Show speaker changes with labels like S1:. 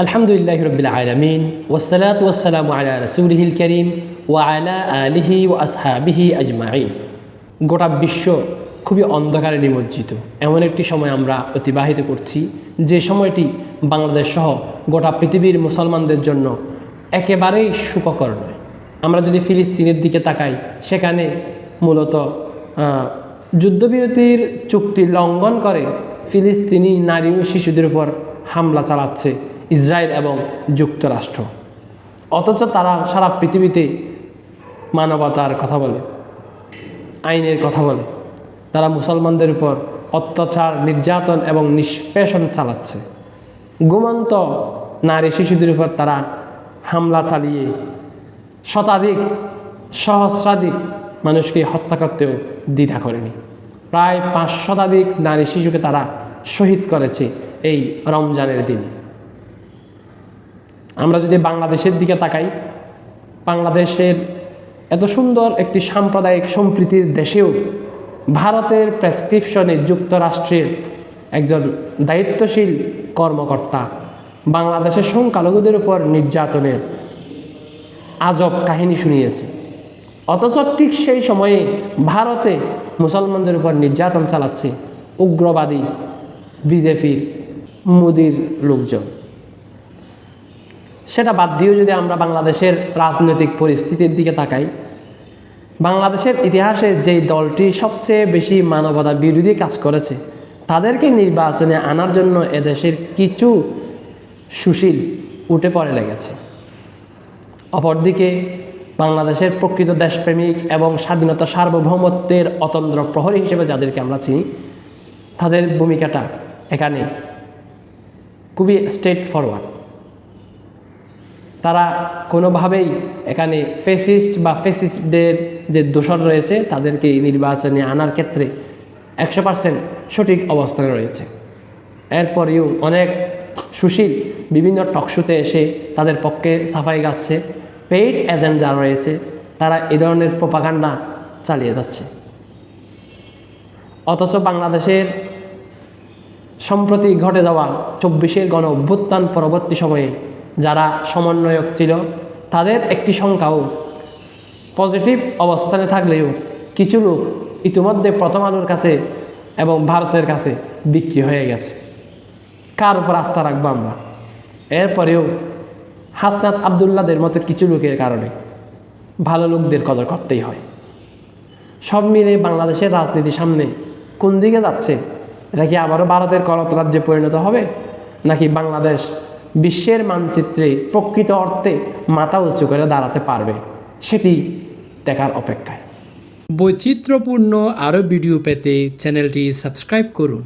S1: আলহামদুলিল্লাহ রবিল আলমিন ওসালাত ওসালাম আলা রসুলহিল করিম ও আলা আলিহি ও আসহাবিহি আজমাইন। গোটা বিশ্ব খুবই অন্ধকারে নিমজ্জিত। এমন একটি সময় আমরা অতিবাহিত করছি, যে সময়টি বাংলাদেশ সহ গোটা পৃথিবীর মুসলমানদের জন্য একেবারেই সুখকর নয়। আমরা যদি ফিলিস্তিনের দিকে তাকাই, সেখানে মূলত যুদ্ধবিরতির চুক্তি লঙ্ঘন করে ফিলিস্তিনি নারী ও শিশুদের উপর হামলা চালাচ্ছে ইসরায়েল এবং যুক্তরাষ্ট্র। অথচ তারা সারা পৃথিবীতে মানবতার কথা বলে, আইনের কথা বলে। তারা মুসলমানদের উপর অত্যাচার, নির্যাতন এবং নিষ্পেষণ চালাচ্ছে। ঘুমন্ত নারী শিশুদের উপর তারা হামলা চালিয়ে শতাধিক সহস্রাধিক মানুষকে হত্যা করতেও দ্বিধা করেনি। প্রায় পাঁচ শতাধিক নারী শিশুকে তারা শহীদ করেছে এই রমজানের দিনে। আমরা যদি বাংলাদেশের দিকে তাকাই, বাংলাদেশের এত সুন্দর একটি সাম্প্রদায়িক সম্প্রীতির দেশেও ভারতের প্রেসক্রিপশনে যুক্তরাষ্ট্রের একজন দায়িত্বশীল কর্মকর্তা, বাংলাদেশের সংখ্যালঘুদের উপর নির্যাতনের আজব কাহিনী শুনিয়েছে। অথচ ঠিক সেই সময়ে ভারতে মুসলমানদের উপর নির্যাতন চালাচ্ছে উগ্রবাদী বিজেপির মোদির লোকজন। সেটা বাদ দিয়েও যদি আমরা বাংলাদেশের রাজনৈতিক পরিস্থিতির দিকে তাকাই, বাংলাদেশের ইতিহাসে যেই দলটি সবচেয়ে বেশি মানবতা বিরোধী কাজ করেছে, তাদেরকে নির্বাচনে আনার জন্য এদেশের কিছু সুশীল উঠে পড়ে লেগেছে। অপরদিকে, বাংলাদেশের প্রকৃত দেশপ্রেমিক এবং স্বাধীনতা সার্বভৌমত্বের অতন্ত্র প্রহরী হিসেবে যাদেরকে আমরা চিনি, তাদের ভূমিকাটা এখানে খুবই স্ট্রেট ফরওয়ার্ড তারা কোনোভাবেই এখানে ফেসিস্ট বা ফেসিস্টদের যে দোষর রয়েছে, তাদেরকে নির্বাচনে আনার ক্ষেত্রে একশো পার্সেন্ট সঠিক অবস্থানে রয়েছে। এরপরেও অনেক সুশীল বিভিন্ন টকশুতে এসে তাদের পক্ষে সাফাই গাচ্ছে। পেইড এজেন্ট যারা রয়েছে, তারা এ ধরনের প্রপাগান্ডা চালিয়ে যাচ্ছে। অথচ বাংলাদেশের সম্প্রতি ঘটে যাওয়া চব্বিশের গণ অভ্যুত্থান পরবর্তী সময়ে যারা সমন্বয়ক ছিল, তাদের একটি সংখ্যাও পজিটিভ অবস্থানে থাকলেও কিছু লোক ইতিমধ্যে প্রথম আলোর কাছে এবং ভারতের কাছে বিক্রি হয়ে গেছে। কার উপর আস্থা রাখব আমরা? এরপরেও হাসনাত আবদুল্লাদের মতো কিছু লোকের কারণে ভালো লোকদের কদর করতেই হয়। সব মিলে বাংলাদেশের রাজনীতি সামনে কোন দিকে যাচ্ছে, এটা কি আবারও ভারতের করত রাজ্যে পরিণত হবে, নাকি বাংলাদেশ বিশ্বের মানচিত্রে প্রকৃত অর্থে মাথা উঁচু করে দাঁড়াতে পারবে, সেটি দেখার অপেক্ষায়।
S2: বৈচিত্র্যপূর্ণ আরও ভিডিও পেতে চ্যানেলটি সাবস্ক্রাইব করুন।